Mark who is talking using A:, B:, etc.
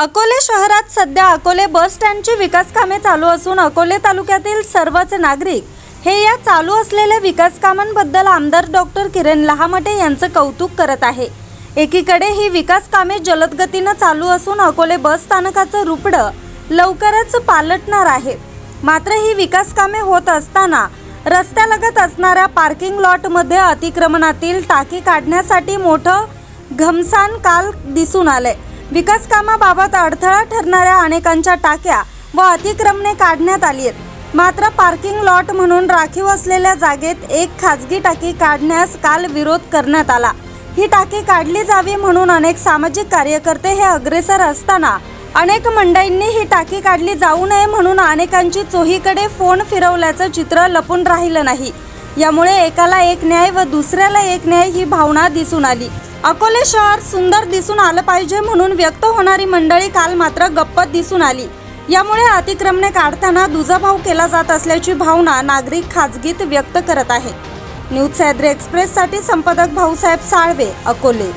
A: अकोले शहरात सध्या अकोले बस स्टँडची विकास कामे चालू असून अकोले तालुक्यातील सर्वच नागरिक हे या चालू असलेल्या विकास कामांबद्दल आमदार डॉक्टर किरण लहामटे यांचं कौतुक करत आहे. एकीकडे ही विकास कामे जलद गतीनं चालू असून अकोले बस स्थानकाचं रुपडं लवकरच पालटणार आहे. मात्र ही विकास कामे होत असताना रस्त्यालगत असणाऱ्या पार्किंग लॉटमध्ये अतिक्रमणातील टाकी काढण्यासाठी मोठं घमसान काल दिसून आलंय. विकास कामाबाबत अडथळा ठरणाऱ्या अनेकांच्या टाक्या व अतिक्रमणे काढण्यात आली आहेत. मात्र पार्किंग लॉट म्हणून राखीव असलेल्या जागेत एक खाजगी टाकी काढण्यास काल विरोध करण्यात आला. ही टाकी काढली जावी म्हणून अनेक सामाजिक कार्यकर्ते हे अग्रेसर असताना अनेक मंडळींनी ही टाकी काढली जाऊ नये म्हणून अनेकांची चोहीकडे फोन फिरवल्याचं चित्र लपून राहिलं नाही. यामुळे एकाला एक न्याय व दुसऱ्याला एक न्याय ही भावना दिसून आली. अकोले शहर सुंदर दिसून आलं पाहिजे म्हणून व्यक्त होणारी मंडळी काल मात्र गप्पत दिसून आली. यामुळे अतिक्रमणे काढताना दुजाभाव केला जात असल्याची भावना नागरिक खाजगीत व्यक्त करत आहेत. न्यूज सह्याद्री एक्सप्रेससाठी संपादक भाऊसाहेब साळवे अकोले.